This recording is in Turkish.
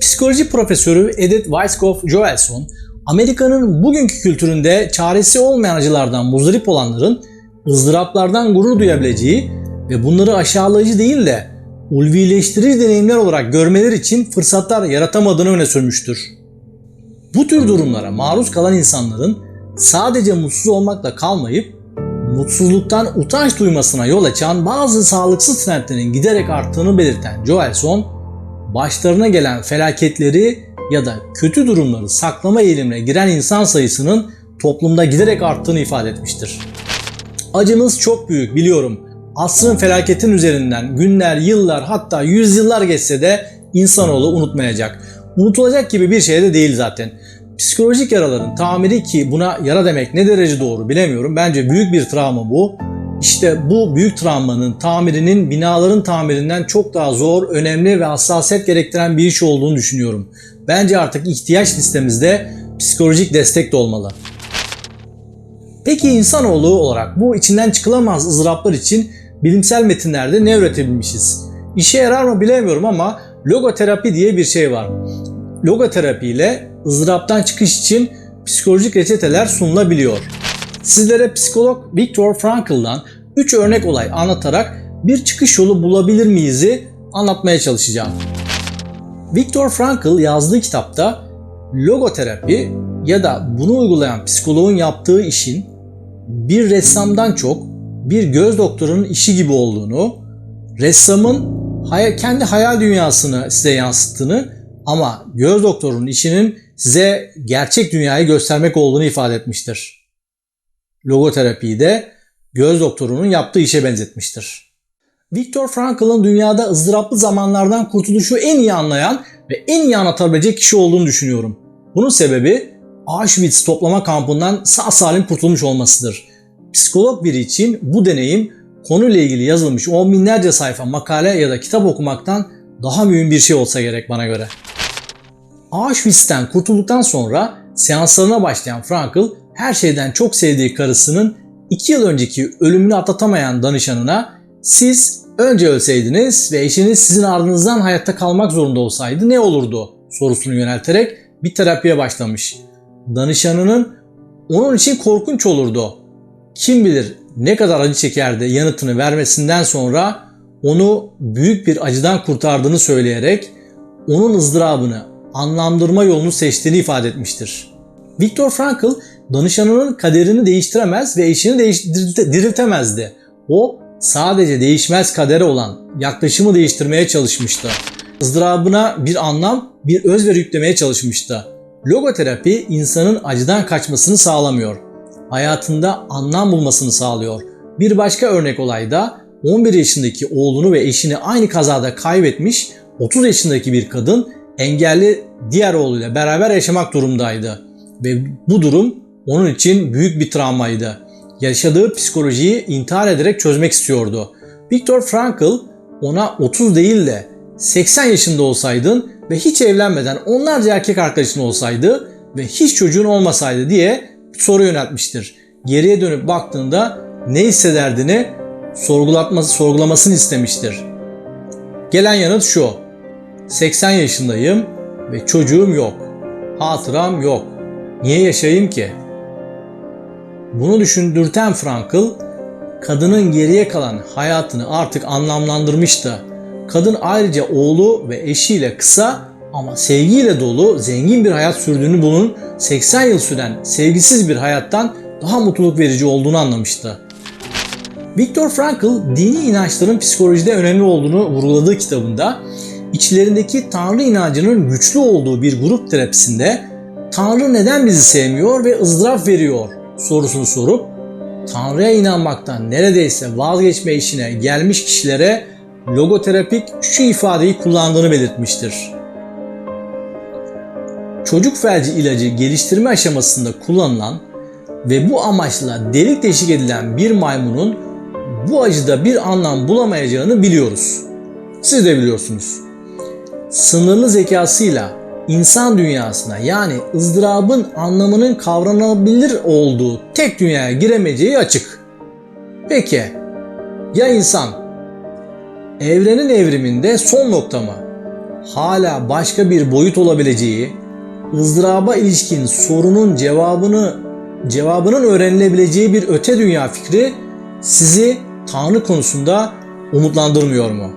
Psikoloji profesörü Edith Weisskopf Joelson, Amerika'nın bugünkü kültüründe çaresi olmayan acılardan muzdarip olanların ızdıraplardan gurur duyabileceği ve bunları aşağılayıcı değil de ulvileştirici deneyimler olarak görmeleri için fırsatlar yaratamadığını öne sürmüştür. Bu tür durumlara maruz kalan insanların sadece mutsuz olmakla kalmayıp mutsuzluktan utanç duymasına yol açan bazı sağlıksız trendlerin giderek arttığını belirten Joelson, başlarına gelen felaketleri ya da kötü durumları saklama eğilimine giren insan sayısının toplumda giderek arttığını ifade etmiştir. Acınız çok büyük biliyorum. Asrın felaketin üzerinden günler, yıllar hatta yüzyıllar geçse de insanoğlu unutmayacak. Unutulacak gibi bir şey de değil zaten. Psikolojik yaraların tamiri ki buna yara demek ne derece doğru bilemiyorum. Bence büyük bir travma bu. İşte bu büyük travmanın tamirinin binaların tamirinden çok daha zor, önemli ve hassasiyet gerektiren bir iş olduğunu düşünüyorum. Bence artık ihtiyaç listemizde psikolojik destek de olmalı. Peki insanoğlu olarak bu içinden çıkılamaz ızdıraplar için bilimsel metinlerde ne üretebilmişiz? İşe yarar mı bilemiyorum ama logoterapi diye bir şey var. Logoterapi ile ızdıraptan çıkış için psikolojik reçeteler sunulabiliyor. Sizlere psikolog Viktor Frankl'dan 3 örnek olay anlatarak bir çıkış yolu bulabilir miyiz'i anlatmaya çalışacağım. Viktor Frankl yazdığı kitapta logoterapi ya da bunu uygulayan psikoloğun yaptığı işin bir ressamdan çok bir göz doktorunun işi gibi olduğunu, ressamın kendi hayal dünyasını size yansıttığını ama göz doktorunun işinin size gerçek dünyayı göstermek olduğunu ifade etmiştir. Logoterapiyi de göz doktorunun yaptığı işe benzetmiştir. Viktor Frankl'ın dünyada ızdıraplı zamanlardan kurtuluşu en iyi anlayan ve en iyi anlatabilecek kişi olduğunu düşünüyorum. Bunun sebebi Auschwitz toplama kampından sağ salim kurtulmuş olmasıdır. Psikolog biri için bu deneyim konuyla ilgili yazılmış on binlerce sayfa makale ya da kitap okumaktan daha mühim bir şey olsa gerek bana göre. Auschwitz'ten kurtulduktan sonra seanslarına başlayan Frankl her şeyden çok sevdiği karısının 2 yıl önceki ölümünü atlatamayan danışanına siz önce ölseydiniz ve eşiniz sizin ardınızdan hayatta kalmak zorunda olsaydı ne olurdu sorusunu yönelterek bir terapiye başlamış. Danışanının onun için korkunç olurdu. Kim bilir ne kadar acı çekerdi yanıtını vermesinden sonra onu büyük bir acıdan kurtardığını söyleyerek onun ızdırabını anlamlandırma yolunu seçtiğini ifade etmiştir. Viktor Frankl danışanının kaderini değiştiremez ve eşini diriltemezdi. O sadece değişmez kadere olan yaklaşımı değiştirmeye çalışmıştı. ızdırabına bir anlam, bir özveri yüklemeye çalışmıştı. Logoterapi insanın acıdan kaçmasını sağlamıyor. Hayatında anlam bulmasını sağlıyor. Bir başka örnek olayda 11 yaşındaki oğlunu ve eşini aynı kazada kaybetmiş 30 yaşındaki bir kadın engelli diğer oğluyla beraber yaşamak durumdaydı. Ve bu durum onun için büyük bir travmaydı. Yaşadığı psikolojiyi intihar ederek çözmek istiyordu. Viktor Frankl ona 30 değil de 80 yaşında olsaydın ve hiç evlenmeden onlarca erkek arkadaşın olsaydı ve hiç çocuğun olmasaydı diye soru yöneltmiştir. Geriye dönüp baktığında ne hissederdini sorgulatması, sorgulamasını istemiştir. Gelen yanıt şu. 80 yaşındayım ve çocuğum yok. Hatıram yok. Niye yaşayayım ki? Bunu düşündürten Frankl, kadının geriye kalan hayatını artık anlamlandırmıştı. Kadın ayrıca oğlu ve eşiyle kısa ama sevgiyle dolu zengin bir hayat sürdüğünü bunun 80 yıl süren sevgisiz bir hayattan daha mutluluk verici olduğunu anlamıştı. Viktor Frankl dini inançların psikolojide önemli olduğunu vurguladığı kitabında içlerindeki Tanrı inancının güçlü olduğu bir grup terapisinde Tanrı neden bizi sevmiyor ve ızdırap veriyor sorusunu sorup Tanrı'ya inanmaktan neredeyse vazgeçme işine gelmiş kişilere logoterapik şu ifadeyi kullandığını belirtmiştir. Çocuk felci ilacı geliştirme aşamasında kullanılan ve bu amaçla delik deşik edilen bir maymunun bu acıda bir anlam bulamayacağını biliyoruz. Siz de biliyorsunuz. Sınırlı zekasıyla insan dünyasına yani ızdırabın anlamının kavranabilir olduğu tek dünyaya giremeyeceği açık. Peki ya insan? Evrenin evriminde son nokta mı? hala başka bir boyut olabileceği, ızdıraba ilişkin sorunun cevabını cevabının öğrenilebileceği bir öte dünya fikri sizi Tanrı konusunda umutlandırmıyor mu?